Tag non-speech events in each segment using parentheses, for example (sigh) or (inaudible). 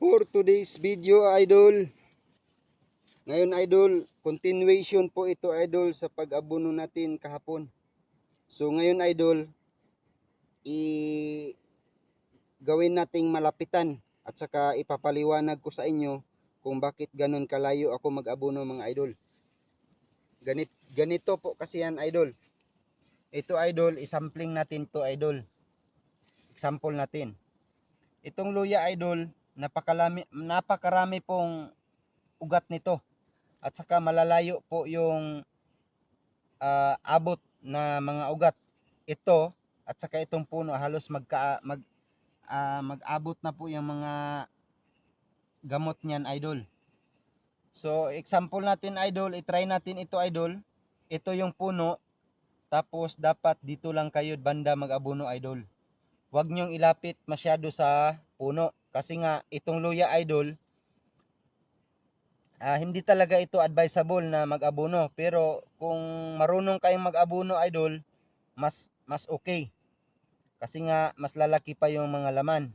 For today's video idol. Ngayon idol, continuation po ito idol sa pag-abono natin kahapon. So ngayon idol, i gawin nating malapitan at saka ipapaliwanag ko sa inyo kung bakit ganun kalayo ako mag-abono mga idol. Ganit, ganito po kasi yan idol. Ito idol, isampling natin to idol. Example natin. Itong luya idol, napakalami, napakarami pong ugat nito. At saka malalayo po yung ah, abot na mga ugat. Ito at saka itong puno halos magka mag ah, mag-abot na po yung mga gamot niyan idol. So example natin idol, i-try natin ito idol. Ito yung puno. Tapos dapat dito lang kayo banda mag-abono idol. Huwag niyong ilapit masyado sa puno kasi nga itong luya idol ah, hindi talaga ito advisable na mag-abono. Pero kung marunong kayong mag-abono idol mas mas okay. Kasi nga mas lalaki pa yung mga laman.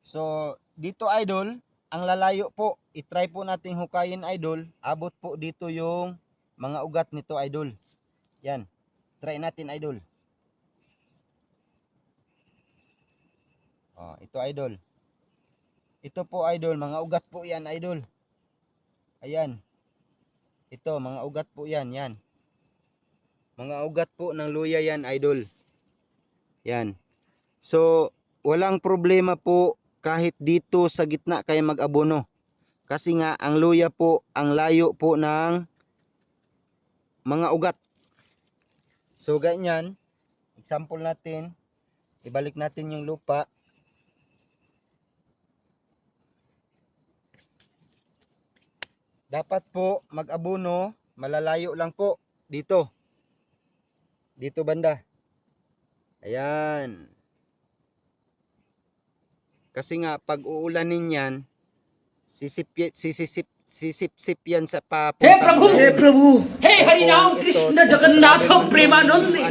So dito idol ang lalayo po itry po nating hukayin idol. Abot po dito yung mga ugat nito idol. Yan. Try natin idol. Oh, ito idol. Ito po idol, mga ugat po 'yan idol. Ayan. Ito, mga ugat po 'yan, 'yan. Mga ugat po ng luya 'yan idol. Yan. So, walang problema po kahit dito sa gitna kayo mag-abono. Kasi nga ang luya po ang layo po ng mga ugat. So ganyan, example natin, ibalik natin yung lupa. dapat po mag-abono, malalayo lang po dito. Dito banda. Ayan. Kasi nga pag uulanin 'yan, sisipit sisisip sisipsip yan sa papunta. Hey Prabhu! Hey Prabhu! Hey Hari Ram Krishna Jagannath Premanandi!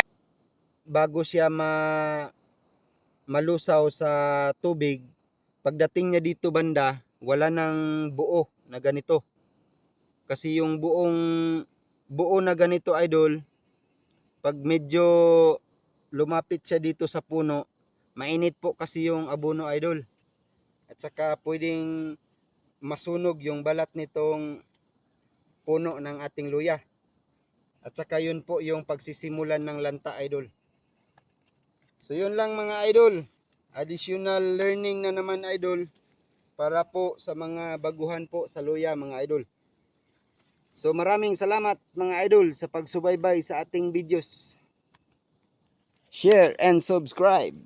(laughs) Bago siya ma malusaw sa tubig, pagdating niya dito banda, wala nang buo na ganito. Kasi yung buong buo na ganito idol, pag medyo lumapit siya dito sa puno, mainit po kasi yung abono idol. At saka pwedeng masunog yung balat nitong puno ng ating luya. At saka yun po yung pagsisimulan ng lanta idol. So yun lang mga idol. Additional learning na naman idol para po sa mga baguhan po sa luya mga idol. So maraming salamat mga idol sa pagsubaybay sa ating videos. Share and subscribe.